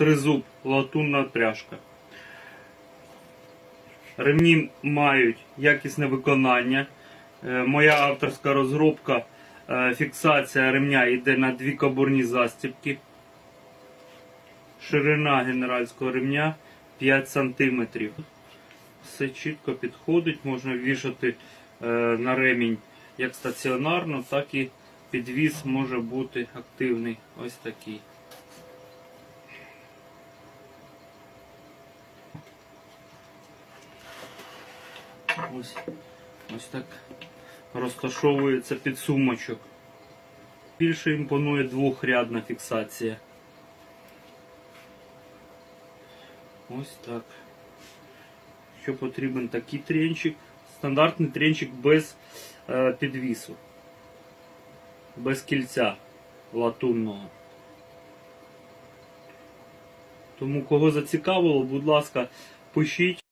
тризуб, латунна пряжка. Ремні мають якісне виконання. Е, Моя авторська розробка, е, фіксація ремня йде на дві кабурні застібки. Ширина генеральського ремня 5 см. Все чітко підходить, можна вішати е, на ремінь як стаціонарно, так і підвіз може бути активний. Ось такий. Ось, ось так розташовується підсумочок. Більше імпонує двохрядна фіксація. Ось так. Що потрібен такий тренчик. Стандартний тренчик без е, підвісу. Без кільця латунного. Тому кого зацікавило, будь ласка, пишіть.